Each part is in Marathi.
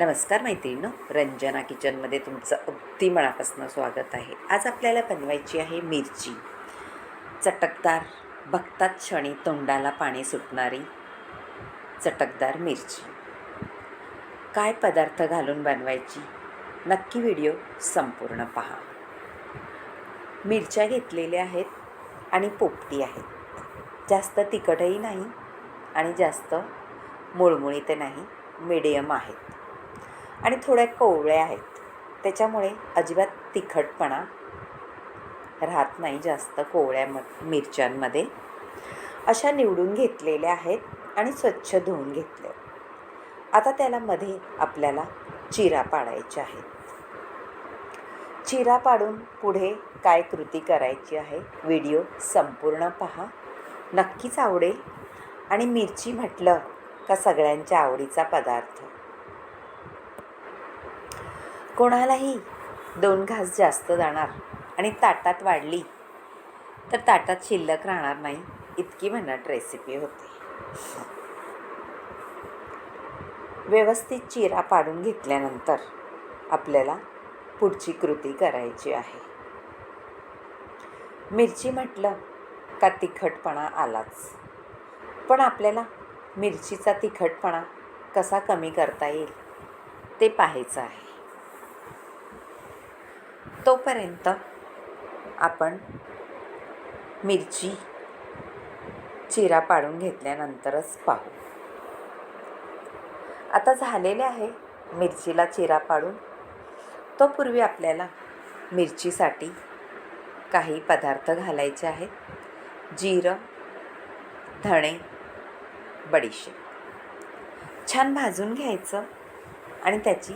नमस्कार मैत्रिणीनो रंजना किचनमध्ये तुमचं अगदी मनापासून स्वागत आहे. आज आपल्याला बनवायची आहे मिरची. चटकदार बघतात क्षणी तोंडाला पाणी सुटणारी चटकदार मिरची. काय पदार्थ घालून बनवायची? नक्की व्हिडिओ संपूर्ण पहा. मिरच्या घेतलेल्या आहेत आणि पोपटी आहेत. जास्त तिखटही नाही आणि जास्त मुळमुळी ते नाही मिडियम आहेत. आणि थोड्या कोवळ्या आहेत. त्याच्यामुळे अजिबात तिखटपणा राहत नाही जास्त कोवळ्या म मिरच्यांमध्ये. अशा निवडून घेतलेल्या आहेत आणि स्वच्छ धुवून घेतले आता त्याला मध्ये आपल्याला चिरा पाडायच्या आहेत. चिरा पाडून पुढे काय कृती करायची आहे व्हिडिओ संपूर्ण पहा. नक्कीच आवडेल. आणि मिरची म्हटलं का सगळ्यांच्या आवडीचा पदार्थ. कोणालाही दोन घास जास्त जाणार आणि ताटात वाढली तर ताटात शिल्लक राहणार नाही इतकी म्हणत रेसिपी होते. व्यवस्थित चिरा पाडून घेतल्यानंतर आपल्याला पुढची कृती करायची आहे. मिरची म्हटलं का तिखटपणा आलाच. पण आपल्याला मिरचीचा तिखटपणा कसा कमी करता येईल ते पाहायचं आहे. तोपर्यंत आपण मिरची चिरा पाडून घेतल्यानंतरच पाहू. आता झालेले आहे मिरचीला चिरा पाडून. तो पूर्वी आपल्याला मिरचीसाठी काही पदार्थ घालायचे आहेत. जिरं धणे बडीशेप. छान भाजून घ्यायचं आणि त्याची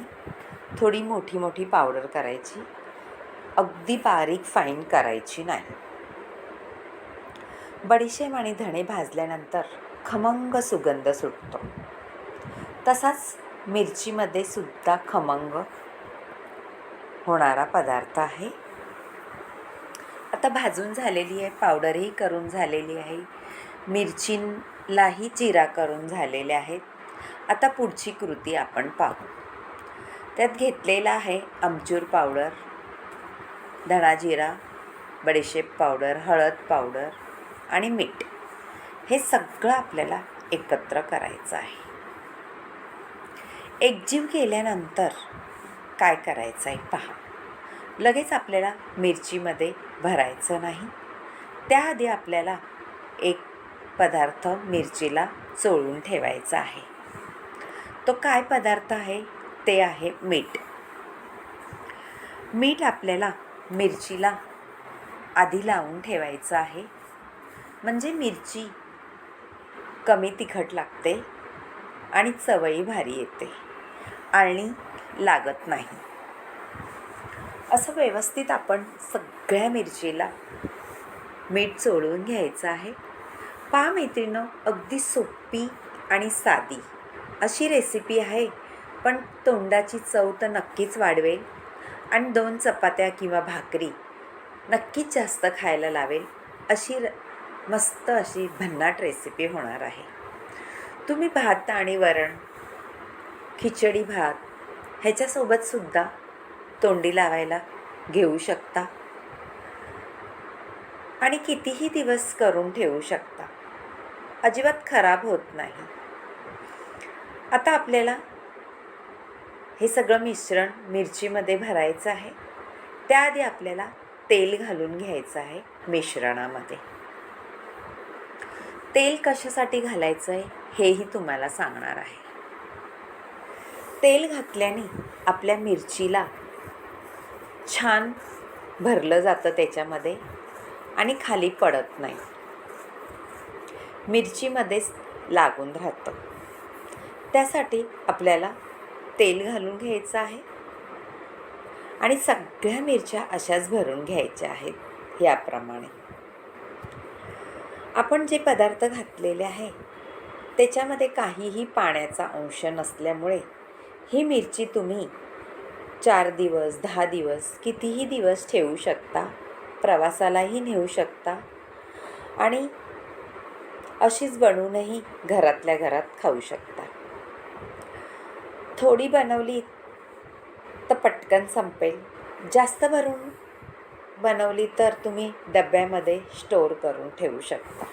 थोडी मोठी मोठी पावडर करायची. अगदी बारीक फाईन करायची नाही. बडीशेप आणि धणे भाजल्यानंतर खमंग सुगंध सुटतो. तसाच मिरचीमध्ये सुद्धा खमंग होणारा पदार्थ आहे. आता भाजून झालेली आहे पावडरही करून झालेली आहे. मिरचीलाही चिरा करून झालेले आहेत. आता पुढची कृती आपण पाहू. त्यात घेतलेला आहे आमचूर पावडर. धणा जिरा बडीशेप पावडर हळद पावडर आणि मीठ हे सगळं आपल्याला एकत्र करायचं आहे. एकजीव केल्यानंतर काय करायचं आहे पहा. लगेच आपल्याला मिरचीमध्ये भरायचं नाही. त्याआधी आपल्याला एक पदार्थ मिरचीला चोळून ठेवायचा आहे. तो काय पदार्थ आहे? ते आहे मीठ. मीठ आपल्याला मिरचीला आधी लावून ठेवायचं आहे. म्हणजे मिरची कमी तिखट लागते आणि चवळी भारी येते. आणि लागत नाही. असं व्यवस्थित आपण सगळ्या मिरचीला मीठ चोळून घ्यायचं आहे. पहा मैत्रिणं अगदी सोपी आणि साधी अशी रेसिपी आहे पण तोंडाची चव तर नक्कीच वाढवेल. आणि दोन चपात्या किंवा भाकरी नक्कीच जास्त खायला लावेल अशी र मस्त अशी भन्नाट रेसिपी होणार आहे. तुम्ही भात आणि वरण खिचडी भात ह्याच्यासोबतसुद्धा तोंडी लावायला घेऊ शकता. आणि कितीही दिवस करून ठेवू शकता. अजिबात खराब होत नाही. आता आपल्याला हे सगळं मिश्रण मिरचीमध्ये भरायचं आहे. त्याआधी आपल्याला तेल घालून घ्यायचं आहे मिश्रणामध्ये. तेल कशासाठी घालायचं आहे हेही तुम्हाला सांगणार आहे. तेल घातल्याने आपल्या मिरचीला छान भरलं जातं त्याच्यामध्ये आणि खाली पडत नाही. मिरचीमध्येच लागून राहतं. त्यासाठी आपल्याला तेल घालून घ्यायचं आहे. आणि सगळ्या मिरच्या अशाच भरून घ्यायच्या आहेत याप्रमाणे. आपण जे पदार्थ घातलेले आहे त्याच्यामध्ये काहीही पाण्याचा अंश नसल्यामुळे ही मिरची तुम्ही चार दिवस दहा दिवस कितीही दिवस ठेवू शकता प्रवासालाही नेऊ शकता आणि अशीच बनवूनही घरातल्या घरात खाऊ शकता. थोडी बनवली तर पटकन संपेल. जास्त भरून बनवली तर तुम्ही डब्यामध्ये स्टोअर करून ठेवू शकता.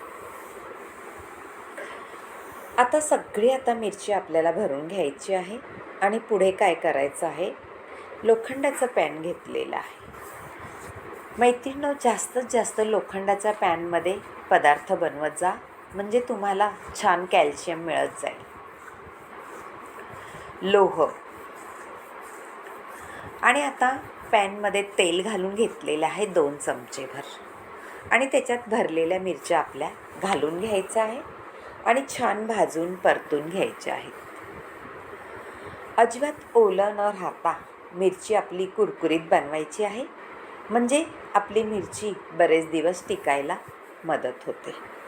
आता सगळी आता मिरची आपल्याला भरून घ्यायची आहे आणि पुढे काय करायचं आहे? लोखंडाचं पॅन घेतलेलं आहे. मैत्रिणीनं जास्तीत जास्त लोखंडाच्या पॅनमध्ये पदार्थ बनवत जा. म्हणजे तुम्हाला छान कॅल्शियम मिळत जाईल. लोह. आणि आता पॅनमध्ये तेल घालून घेतलेलं आहे दोन चमचेभर. आणि त्याच्यात भरलेल्या मिरच्या आपल्या घालून घ्यायच्या आहे आणि छान भाजून परतून घ्यायच्या आहेत. अजिबात ओलं न राहता मिरची आपली कुरकुरीत बनवायची आहे. म्हणजे आपली मिरची बरेच दिवस टिकायला मदत होते.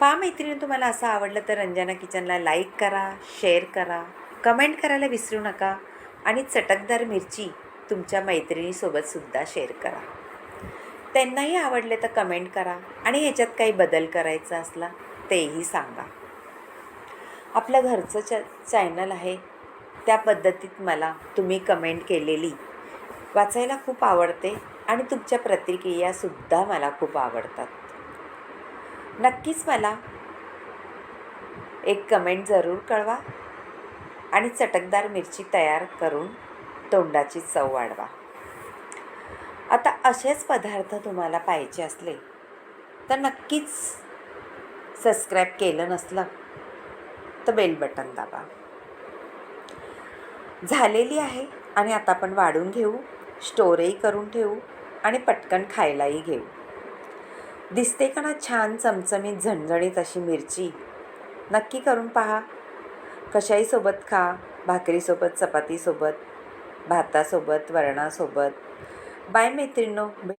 पहा मैत्रिणी तुम्हाला असं आवडलं तर रंजना किचनला लाईक करा शेअर करा कमेंट करायला विसरू नका आणि चटकदार मिरची तुमच्या मैत्रिणीसोबतसुद्धा शेअर करा. त्यांनाही आवडले तर कमेंट करा आणि ह्याच्यात काही बदल करायचा असला तेही सांगा. आपलं घरचं च चॅनल आहे त्या पद्धतीत मला तुम्ही कमेंट केलेली वाचायला खूप आवडते आणि तुमच्या प्रतिक्रियासुद्धा मला खूप आवडतात. नक्कीच मला एक कमेंट जरूर कळवा आणि चटकदार मिरची तयार करून तोंडाची चव वाढवा. आता असेच पदार्थ तुम्हाला पाहिजे असले तर नक्कीच सबस्क्राईब केलं नसलं तर बेल बटन दाबा. झालेली आहे आणि आता आपण वाढून घेऊ स्टोरही करून ठेवू आणि पटकन खायलाही घेऊ. दिसते का ना छान चमचमीत झणझणीत अशी मिरची? नक्की करून पहा. कशाईसोबत खा? भाकरीसोबत चपातीसोबत भातासोबत वरणासोबत. बाय मैत्रिणो